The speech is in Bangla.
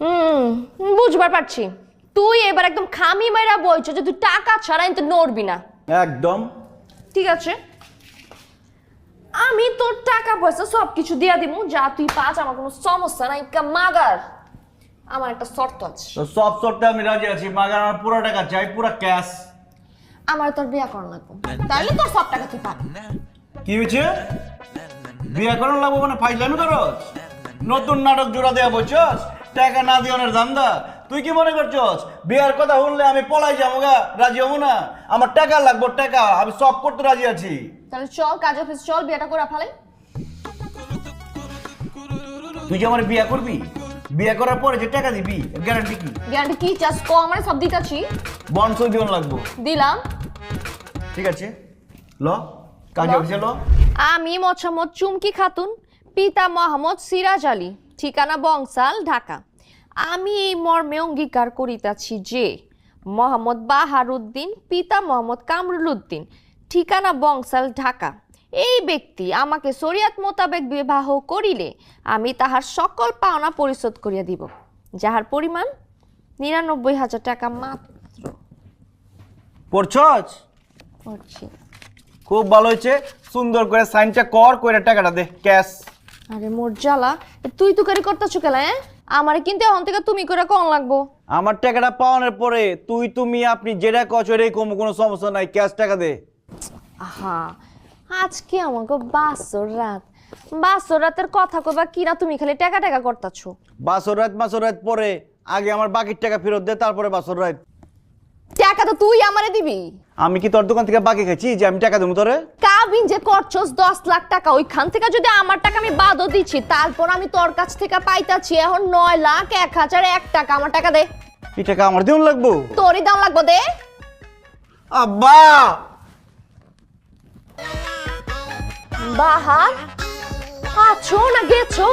হুম বুঝবার পারছি। তুই এবার একদম খামি মাইরা বলছো যে তুই টাকা ছাড়া কিন্তু নড়বি না। একদম। ঠিক আছে? আমি তোর টাকা পয়সা সব কিছু দিয়া দিমু যা তুই পাস আমার কোনো সমস্যা নাই কা মাগার। আমার একটা শর্ত আছে। তো সব শর্তে আমি রাজি আছি মাগার আমার পুরো টাকা চাই পুরো ক্যাশ। আমার তোর বিয়া করা লাগবে। তাহলে তোর সব টাকা তুই পাবি। কি হয়েছে? বিয়ে করার লাগবো মানে ফাইজলামি করস নতুন নাটক জোড়া দেয়া বলছস? টাকা না দিওনের ধান্দা। তুই কি মনে করছস? বিয়ার কথা শুনলে আমি পলাই যাব গা রাজি হব না? আমার টাকা লাগবো টাকা আমি সব করতে রাজি আছি। তাহলে চল কাজ অফিস চল বিয়েটা করে ফেলাই তুই যে আমার বিয়ে করবি? বিয়ে করার পরে যে টাকা দিবি গ্যারান্টি কি? গ্যারান্টি কি? চাস কো আমার সব দিতাছি। বন্ড সই দিওন লাগবো। দিলাম। ঠিক আছে। ল কাজ। অফিসে ল। আমি মোছামত চুমকি খাতুন পিতা মোহাম্মদ সিরাজ আলী। ঠিকানা বংশাল ঢাকা। আমি এই মর্মে অঙ্গীকার করিতাছি যে মোহাম্মদ বাহার উদ্দিন পিতা মোহাম্মদ কামরুল উদ্দিন ঠিকানা বংশাল ঢাকা। এই ব্যক্তি আমাকে শরিয়াত মোতাবেক বিবাহ করিলে আমি তাহার সকল পাওনা পরিশোধ করিয়া দিব যাহার পরিমাণ নিরানব্বই হাজার টাকা মাত্র। পড়ছস? খুব ভালো হয়েছে। সুন্দর করে সাইনটা কর করে টাকাটা দে। ক্যাশ। আরে মোর জ্বালা তুই তুকারি করতেছো কেলা হ্যাঁ আমারে কিন্তু এখন থেকে তুমি করে কম লাগবো? আমার টাকাটা পাওয়ানোর পরে তুই তুমি আপনি যেটা কচ রে কম কোনো সমস্যা নাই ক্যাশ টাকা দে। আহা আজকে আমাকে বাসর রাত। বাসর রাতের কথা কবা কিনা তুমি খালি টাকা টাকা করতেছো? বাসর রাত মাসর রাত পরে আগে আমার বাকির টাকা ফেরত দে তারপরে বাসর রাত। টাকা তো তুই আমারে দিবি। আমি কি তোর দোকান থেকে বাকি খাইছি যে আমি টাকা দেবো তোরে? কাবিন যে করছস দশ লাখ টাকা ওইখান থেকে যদি আমার টাকা আমি বাদও দিচ্ছি তারপর আমি তোর কাছ থেকে পাইতাছি এখন নয় লাখ এক হাজার এক টাকা। আমার টাকা দে। এই টাকা আমার দেউন লাগবো? তোরই দাম লাগবো দে। আব্বা! বাহার আছো না গেছো?